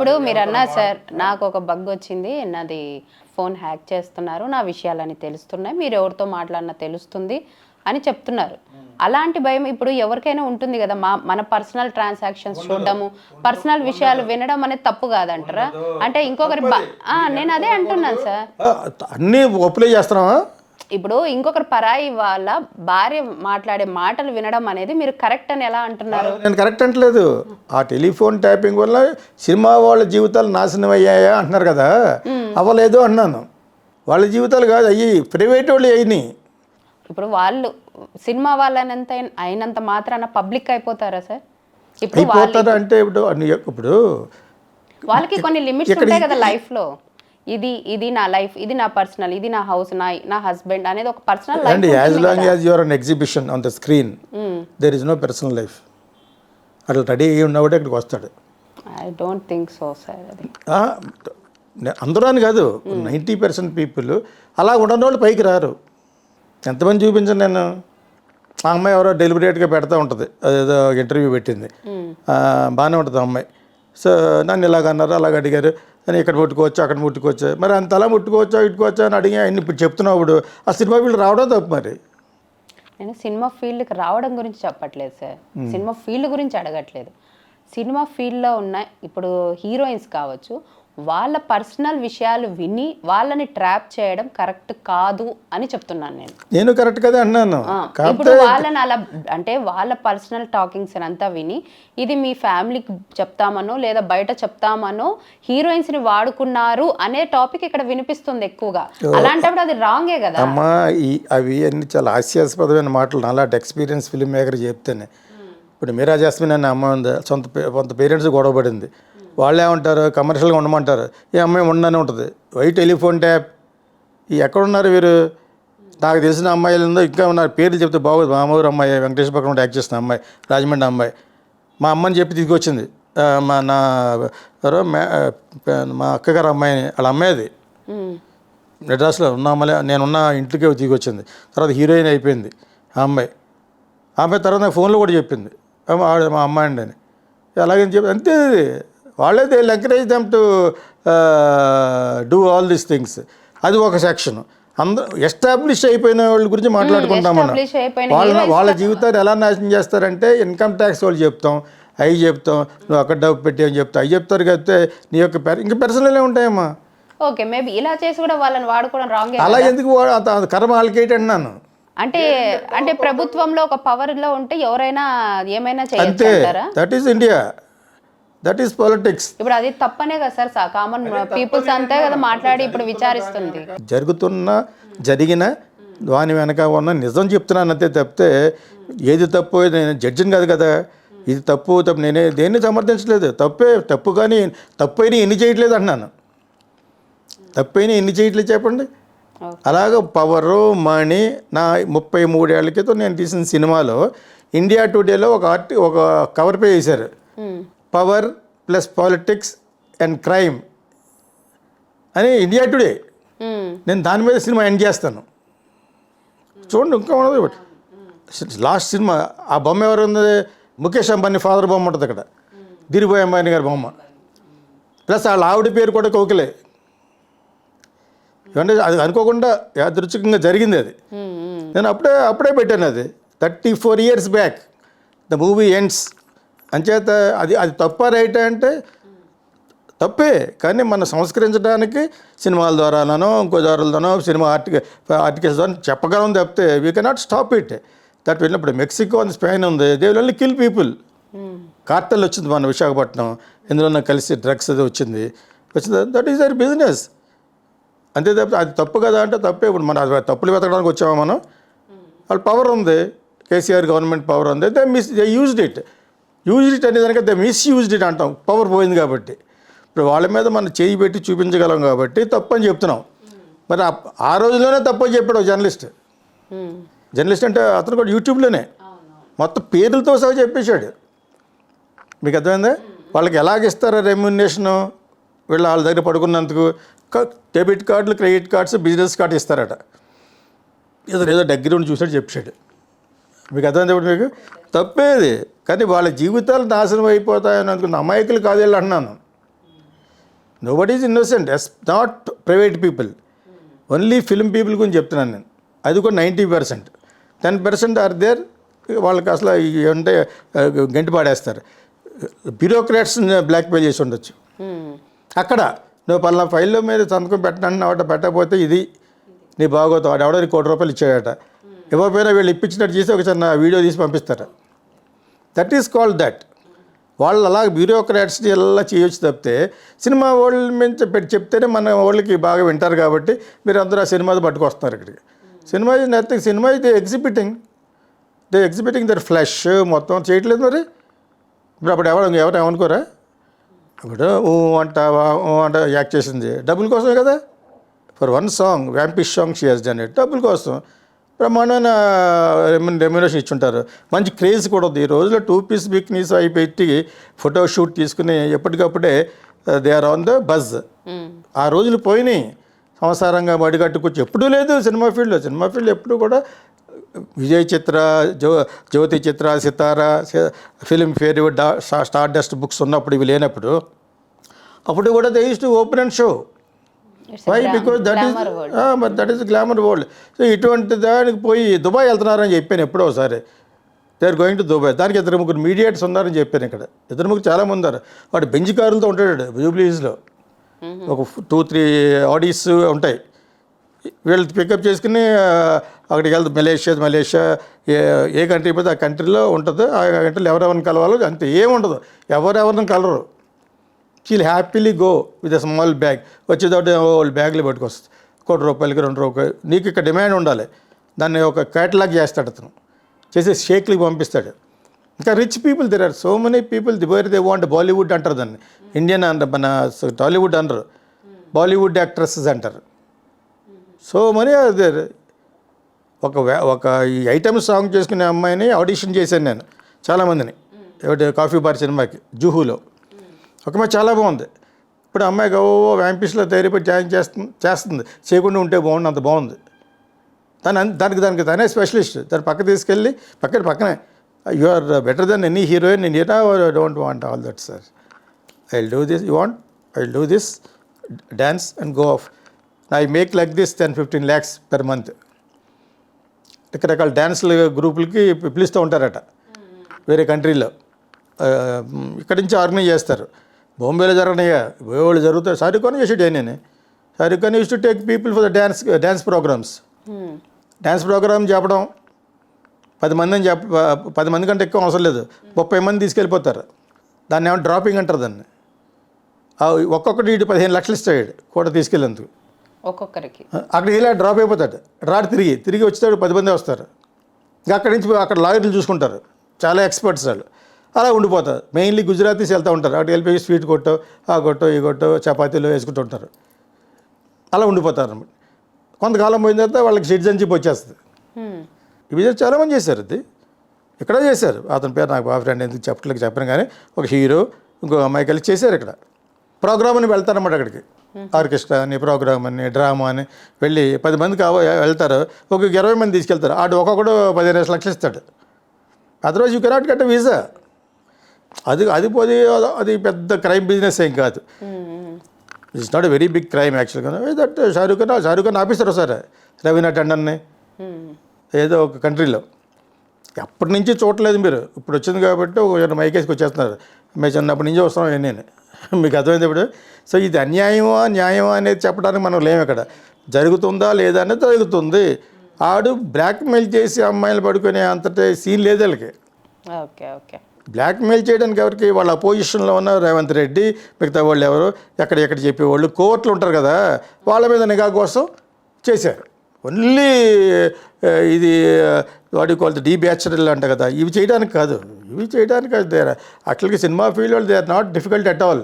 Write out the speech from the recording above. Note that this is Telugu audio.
ఇప్పుడు మీరు అన్నారు సార్ నాకు ఒక బగ్ వచ్చింది నాది ఫోన్ హ్యాక్ చేస్తున్నారు నా విషయాలని తెలుస్తున్నాయి మీరు ఎవరితో మాట్లాడినా తెలుస్తుంది అని చెప్తున్నారు. అలాంటి భయం ఇప్పుడు ఎవరికైనా ఉంటుంది కదా మా మన పర్సనల్ ట్రాన్సాక్షన్స్ చూడడము పర్సనల్ విషయాలు వినడం అనేది తప్పు కాదంటారా? అంటే ఇంకొకరి నేను అదే అంటున్నాను సార్. అన్నీ ఒప్పులే చేస్తున్నావా? ఇప్పుడు ఇంకొకరి పరాయి వాళ్ళ భార్య మాట్లాడే మాటలు వినడం అనేది మీరు కరెక్ట్ అని ఎలా అంటున్నారు? నేను కరెక్ట్ అంటలేదు. ఆ టెలిఫోన్ ట్యాపింగ్ వల్ల సినిమా వాళ్ళ జీవితాలు నాశనం అయ్యాయా అంటున్నారు కదా? అవ్వలేదు అన్నాను. వాళ్ళ జీవితాలు కాదు అయ్యి ప్రైవేట్ వాళ్ళు అయ్యి ఇప్పుడు వాళ్ళు సినిమా వాళ్ళనంత అయినంత మాత్రాన పబ్లిక్ అయిపోతారా సార్? ఇప్పుడు అయిపోతారు అంటే ఇప్పుడు ఇప్పుడు వాళ్ళకి కొన్ని లిమిట్స్ ఉంటాయి కదా లైఫ్లో. ఇది ఇది నా లైఫ్ ఇది నా పర్సనల్ ఇది నా హౌస్ నా నా హస్బెండ్ అనేది ఒక personal and as long as your un exhibition on the screen there is no personal life అట్లా రెడీ అయ్యి ఉన్నవాడే ఇక్కడికి వస్తాడు. I don't think so sir అది. అందరూ అని కాదు నైంటీ పర్సెంట్ పీపుల్ అలా ఉండని వాళ్ళు పైకి రారు. ఎంతమంది చూపించను నేను? ఆ అమ్మాయి ఎవరో డెలిబరేట్గా పెడతా ఉంటుంది. అదేదో ఇంటర్వ్యూ పెట్టింది. ఆ, బాగానే ఉంటుంది అమ్మాయి. సో నన్ను ఇలాగ అన్నారు అలాగ అడిగారు. అని ఇక్కడ ముట్టుకోవచ్చు అక్కడ ముట్టుకోవచ్చు. మరి అంత అలా ముట్టుకోవచ్చా ఇట్టుకోవచ్చా అని అడిగి అన్ని ఇప్పుడు చెప్తున్నప్పుడు ఆ సినిమా వీళ్ళు రావడం తప్పు మరి. నేను సినిమా ఫీల్డ్కి రావడం గురించి చెప్పట్లేదు సార్. సినిమా ఫీల్డ్ గురించి అడగట్లేదు. సినిమా ఫీల్డ్లో ఉన్న ఇప్పుడు హీరోయిన్స్ కావచ్చు వాళ్ళ పర్సనల్ విషయాలు విని వాళ్ళని ట్రాప్ చేయడం కరెక్ట్ కాదు అని చెప్తున్నాను నేను. నేను కరెక్ట్ కదా అన్నాను. ఇప్పుడు వాళ్ళని అలా అంటే వాళ్ళ పర్సనల్ టాకింగ్స్ అంతా విని ఇది మీ ఫ్యామిలీకి చెప్తామనో లేదా బయట చెప్తామనో హీరోయిన్స్ని వాడుకున్నారు అనే టాపిక్ ఇక్కడ వినిపిస్తుంది ఎక్కువగా. అలాంటప్పుడు అది రాంగే కదా. అమ్మా ఈ అవి అన్ని చాలా హాస్యాస్పదమైన మాటలు అలాంటి ఎక్స్పీరియన్స్ ఫిల్మ్ మేకర్ చెప్తేనే. ఇప్పుడు మీరా జాస్మిన్ అనే అమ్మాయి ఉంది సొంత కొంత పేరెంట్స్ గొడవ పడింది. వాళ్ళు ఏమంటారు? కమర్షియల్గా ఉండమంటారు. ఈ అమ్మాయి ఉండనే ఉంటుంది. వై టెలిఫోన్ ట్యాప్ ఎక్కడున్నారు వీరు? నాకు తెలిసిన అమ్మాయిలు ఉందో ఇంకా ఉన్నారు. పేర్లు చెప్తే బాగోదు. మా అమ్మగారు అమ్మాయి వెంకటేశ్వర పక్కన యాక్ట్ చేసిన అమ్మాయి రాజమండ్రి అమ్మాయి. మా అమ్మని చెప్పి తీసుకొచ్చింది. మా నా మే- అక్కగారు అమ్మాయిని వాళ్ళ అమ్మాయిది ఉమ్, మెడ్రాస్లో ఉన్న అమ్మాయి నేనున్న ఇంటికే తీసుకొచ్చింది. తర్వాత హీరోయిన్ అయిపోయింది ఆ అమ్మాయి. ఆ అమ్మాయి తర్వాత నాకు ఫోన్లో కూడా చెప్పింది. "అమ్మ, ఆవిడ మా అమ్మాయి అండి అని. అలాగని చెప్పి అంతే. వాళ్ళే they encourage them to do all these things అది ఒక సెక్షన్ అందరూ ఎస్టాబ్లిష్ అయిపోయిన వాళ్ళ గురించి మాట్లాడుకుంటాం మనం. వాళ్ళ వాళ్ళ జీవితాన్ని ఎలా నాశనం చేస్తారంటే ఇన్కమ్ ట్యాక్స్ వాళ్ళు చెప్తాం అవి చెప్తాం నువ్వు అక్కడ డబ్బు పెట్టి అని చెప్తావు అవి చెప్తారు కాబట్టి నీ యొక్క పెర్- ఇంక పర్సనలే ఉంటాయమ్మా. ఓకే మేబీ ఇలా చేసి కూడా వాళ్ళని వాడుకోవడం రాంగే అలా ఎందుకు కర్మ వాళ్ళకేంటి అన్నాను. అంటే అంటే ప్రభుత్వంలో ఒక పవర్లో ఉంటే ఎవరైనా ఏమైనా అంటారా? That is India that is politics ఇప్పుడు అది తప్పనే కదా సార్ కామన్ పీపుల్స్ అంతే కదా మాట్లాడి ఇప్పుడు విచారిస్తుంది. జరుగుతున్న జరిగిన దాని వెనక ఉన్న నిజం చెప్తున్నాను అంతే తప్పితే ఏది తప్పు నేను జడ్జిని కాదు కదా. ఇది తప్పు తప్పు నేనే దేన్ని సమర్థించలేదు. తప్పే తప్పు కానీ తప్పైన ఎన్ని చేయట్లేదు అన్నాను. తప్పైన ఎన్ని చేయట్లేదు చెప్పండి. అలాగ పవరు మనీ నా ముప్పై మూడేళ్ళ క్రితం నేను తీసిన సినిమాలో ఇండియా టుడేలో ఒక ఆర్టి ఒక cover page um, power plus politics and crime అని ఇండియా టుడే. నేను దాని మీద సినిమా ఎండ్ చేస్తాను. చూడండి ఇంకా ఉన్నది లాస్ట్ సినిమా ఆ బొమ్మ ఎవరు ఉంది? ముఖేష్ అంబానీ ఫాదర్ బొమ్మ ఉంటుంది అక్కడ. ధీరుభాయ్ అంబానీ గారి బొమ్మ. ప్లస్ వాళ్ళ ఆవిడ పేరు కూడా కోకిలే. ఇవన్నీ అది అనుకోకుండా యాదృచ్ఛికంగా జరిగింది అది. నేను అప్పుడే అప్పుడే పెట్టాను అది. Thirty four years back the movie ends. అంచేత అది అది తప్ప రైట్ అంటే తప్పే. కానీ మనం సంస్కరించడానికి సినిమాల ద్వారానో ఇంకో ద్వారాలతోనో సినిమా ఆర్టిక ఆర్టికల్స్ ద్వారా చెప్పగలం తప్పితే we cannot stop it that వెళ్ళినప్పుడు మెక్సికో అని స్పెయిన్ ఉంది they will kill people cartel వచ్చింది మన విశాఖపట్నం ఇందులో కలిసి డ్రగ్స్ అది వచ్చింది. వచ్చింది దట్ ఈస్ దర్ బిజినెస్ అంతే తప్ప అది తప్పు కదా అంటే తప్పే. ఇప్పుడు మన అది తప్పులు వెతకడానికి వచ్చామా మనం? వాళ్ళ పవర్ ఉంది. కేసీఆర్ గవర్నమెంట్ పవర్ ఉంది. They miss they used it used it అనేదానికి దే మిస్ యూజ్డ్ ఇట్ అంటాం. పవర్ పోయింది కాబట్టి. ఇప్పుడు వాళ్ళ మీద మనం చేయి పెట్టి చూపించగలం కాబట్టి తప్పు అని చెప్తున్నాం. మరి ఆ- రోజులోనే తప్పు అని చెప్పాడు జర్నలిస్ట్. జర్నలిస్ట్ అంటే అతను కూడా యూట్యూబ్లోనే. మొత్తం పేర్లతో సహా చెప్పేశాడు. మీకు అర్థమైందా? వాళ్ళకి ఎలాగ ఇస్తారో రెమ్యునేషను వీళ్ళు వాళ్ళ దగ్గర పడుకున్నందుకు డెబిట్ కార్డులు క్రెడిట్ కార్డ్స్ బిజినెస్ కార్డు ఇస్తారట. ఏదో ఏదో దగ్గర ఉండి చూసాడు చెప్పాడు. మీకు అర్థమైంది ఇప్పుడు మీకు? తప్పేది. కానీ వాళ్ళ జీవితాలు నాశనం అయిపోతాయని అనుకున్న అమాయకులు కాదు వీళ్ళు అంటున్నాను no but is innocent is not private people only film people గురించి చెప్తున్నాను నేను. అది కూడా ninety percent ten percent are there వాళ్ళకి అసలు అంటే గంటి పాడేస్తారు. బ్యూరోక్రాట్స్ బ్లాక్మెయిల్ చేసి ఉండొచ్చు. మ్మ్. అక్కడ నువ్వు పలానా ఫైల్లో మీద సంతకం పెట్టండి వాట పెట్టకపోతే ఇది నీ బాగోతావు. వాడు ఎవడో కోటి రూపాయలు ఇచ్చాడట. ఇవ్వకపోయినా వీళ్ళు ఇప్పించినట్టు చేసి ఒక చిన్న వీడియో తీసి పంపిస్తారు దట్ ఈస్ కాల్డ్ దట్ వాళ్ళు అలా బ్యూరోక్రాట్స్ని ఎలా చేయొచ్చు తప్పితే సినిమా వాళ్ళ మీద పెట్టి చెప్తేనే మన వాళ్ళకి బాగా వింటారు కాబట్టి మీరు అందరూ ఆ సినిమాది పట్టుకొస్తున్నారు ఇక్కడికి. సినిమా ఇస్ నథింగ్ సినిమా ఇది exhibiting they exhibiting their flash మొత్తం చేయట్లేదు మరి. ఇప్పుడు అప్పుడు ఎవరు ఎవరు ఏమనుకోరా? ఇప్పుడు ఊ అంట ఊ అంట యాక్ట్ చేసింది. డబ్బుల కోసమే కదా? For one song vampish song she has done it డబ్బుల కోసం. బ్రహ్మాండమైన రెమ్యునేషన్ ఇచ్చుంటారు. మంచి క్రేజ్ కూడా ఉంది. ఈ రోజులో టూ పీస్ బిక్నీస్ అవి పెట్టి ఫోటో షూట్ తీసుకుని ఎప్పటికప్పుడే they are on the buzz. ఆ రోజులు పోయినాయి. సంసారంగా మడిగట్టుకొచ్చి ఎప్పుడూ లేదు సినిమా ఫీల్డ్లో. సినిమా ఫీల్డ్ ఎప్పుడు కూడా విజయ్ చిత్ర జ్యో Jyothi Chitra Sitara Filmfare the Stardust books ఉన్నప్పుడు ఇవి లేనప్పుడు అప్పుడు కూడా they use to open and show. Why because that is. మరి that is glamour world so ఇటువంటి దానికి పోయి దుబాయ్ వెళ్తున్నారని చెప్పాను ఎప్పుడో ఒకసారి. They are going to Dubai దానికి ఇద్దరు ముగ్గురు మీడియేటర్స్ ఉన్నారని చెప్పాను ఇక్కడ. ఇద్దరు ముగ్గురు చాలా మంది ఉన్నారు. వాడు బెంచ్ కారులతో ఉంటాడు జూబ్లీస్లో ఒక టూ త్రీ ఆడీస్ ఉంటాయి. వీళ్ళు పికప్ చేసుకుని అక్కడికి వెళ్తారు మలేషియా మలేషియా ఏ ఏ కంట్రీ పోతే ఆ కంట్రీలో ఉంటుంది. ఆ కంట్రీలో ఎవరెవరిని కలవాలో అంతే. ఏముండదు. ఎవరెవరిని colour. She'll happily go with a small bag వచ్చేటప్పుడు వాళ్ళు బ్యాగ్లు పట్టుకొస్తుంది. కోటి రూపాయలకి రెండు రూపాయలు. నీకు ఇక్కడ డిమాండ్ ఉండాలి. దాన్ని ఒక కేటలాగ్ చేస్తాడు అతను. చేసి షేక్లకి పంపిస్తాడు. ఇంకా rich people there are so many people the where they want Bollywood అంటారు దాన్ని. ఇండియన్ అంటారు మన టాలీవుడ్ అనరు బాలీవుడ్ యాక్ట్రెసెస్ అంటారు. సో మనీ ఆర్ దేర్ ఒక ఒక ఈ ఐటమ్ సాంగ్ చేసుకునే అమ్మాయిని ఆడిషన్ చేశాను నేను. చాలామందిని ఒకటి కాఫీ బార్ సినిమాకి జూహులో. ఒక అమ్మాయి చాలా బాగుంది. ఇప్పుడు అమ్మాయికి ఓ వ్యాంపిస్లో తయారైపోయి జాయిన్ చేస్తుంది చేస్తుంది. చేయకుండా ఉంటే బాగుంది అంత బాగుంది. దాని దానికి దానికి తనే స్పెషలిస్ట్. దాని పక్క తీసుకెళ్ళి పక్కన పక్కనే you are better than any heroine in year don't want all that sir I will do this you want I will do this dance and go off I make like this ten fifteen lakhs per month రకరకాల డ్యాన్స్ల గ్రూపులకి పిలుస్తూ ఉంటారట. వేరే కంట్రీలో. ఇక్కడి నుంచి ఆర్గనైజ్ చేస్తారు. బాంబేలో జరగనయ్యా. వాళ్ళు జరుగుతాయి. షారుఖ్ ఖాన్ నేను Shahrukh Khan used to take people for the dance dance programs. Dance program చెప్పడం పది మంది అని చెప్ప పది మంది కంటే ఎక్కువ అవసరం లేదు. ముప్పై మంది తీసుకెళ్ళిపోతారు. దాన్ని ఏమో డ్రాపింగ్ అంటారు దాన్ని. ఒక్కొక్కటి ఇటు పదిహేను లక్షలు ఇస్తాడు కూడా తీసుకెళ్ళేందుకు. ఒక్కొక్కరికి. అక్కడికి వెళ్ళి డ్రాప్ అయిపోతాడు. రాడు తిరిగి. తిరిగి వచ్చేటాడు పది మంది వస్తారు. ఇంకా అక్కడి నుంచి అక్కడ లాయర్లు చూసుకుంటారు. చాలా ఎక్స్పర్ట్స్ వాళ్ళు. అలా ఉండిపోతారు. మెయిన్లీ గుజరాతీస్ వెళ్తూ ఉంటారు. అక్కడ వెళ్ళిపోయి స్వీట్ కొట్టో ఆ కొట్టో ఈ కొట్టో చపాతీలు వేసుకుంటూ ఉంటారు. అలా ఉండిపోతారు అన్నమాట. కొంతకాలం పోయిన తర్వాత వాళ్ళకి సిటిజన్షిప్ వచ్చేస్తుంది. ఇవి చాలామంది చేశారు అది. ఇక్కడ చేశారు. అతని పేరు నాకు బాగా ఫ్రెండ్ ఎందుకు చెప్పట్లేదు చెప్పను కానీ ఒక హీరో ఇంకో అమ్మాయి కలిసి చేశారు ఇక్కడ. ప్రోగ్రామ్ అని వెళ్తారన్నమాట అక్కడికి. ఆర్కెస్ట్రా అని ప్రోగ్రామ్ అని డ్రామా అని వెళ్ళి పది మంది కావ వెళ్తారు. ఒక ఇరవై మంది తీసుకెళ్తారు. ఆడు ఒక్కొక్కడు పదిహేను లక్షలు ఇస్తాడు. Otherwise you cannot get visa అది అది పోతే అది పెద్ద క్రైమ్ బిజినెస్ ఏం కాదు. It's not a very big crime యాక్చువల్గా that Shahrukh Khan Shahrukh Khan officer sir. Raveena టండన్ని. ఏదో ఒక కంట్రీలో. అప్పటి నుంచి చూడలేదు మీరు. ఇప్పుడు వచ్చింది కాబట్టి ఒక మైకేస్కి వచ్చేస్తున్నారు. మేము చిన్నప్పటి నుంచి వస్తున్నాం నేను మీకు అర్థమైంది ఇప్పుడు? సో ఇది అన్యాయమా న్యాయమా అనేది చెప్పడానికి మనం లేము ఇక్కడ. జరుగుతుందా లేదా అనేది జరుగుతుంది. ఆడు బ్లాక్మెయిల్ చేసి అమ్మాయిలు పడుకునే అంతటే సీన్ లేదు వాళ్ళకి. Okay okay. బ్లాక్మెయిల్ చేయడానికి ఎవరికి? వాళ్ళ అపోజిషన్లో ఉన్న రేవంత్ రెడ్డి మిగతా వాళ్ళు ఎవరు? ఎక్కడ ఎక్కడ చెప్పేవాళ్ళు? కోర్టులు ఉంటారు కదా వాళ్ళ మీద నిఘా కోసం చేశారు. ఓన్లీ ఇది వాడి కాల్ డీ బ్యాచురల్ అంట కదా. ఇవి చేయడానికి కాదు. ఇవి చేయడానికి అట్లకి సినిమా ఫీల్డ్ వాళ్ళు they are not difficult at all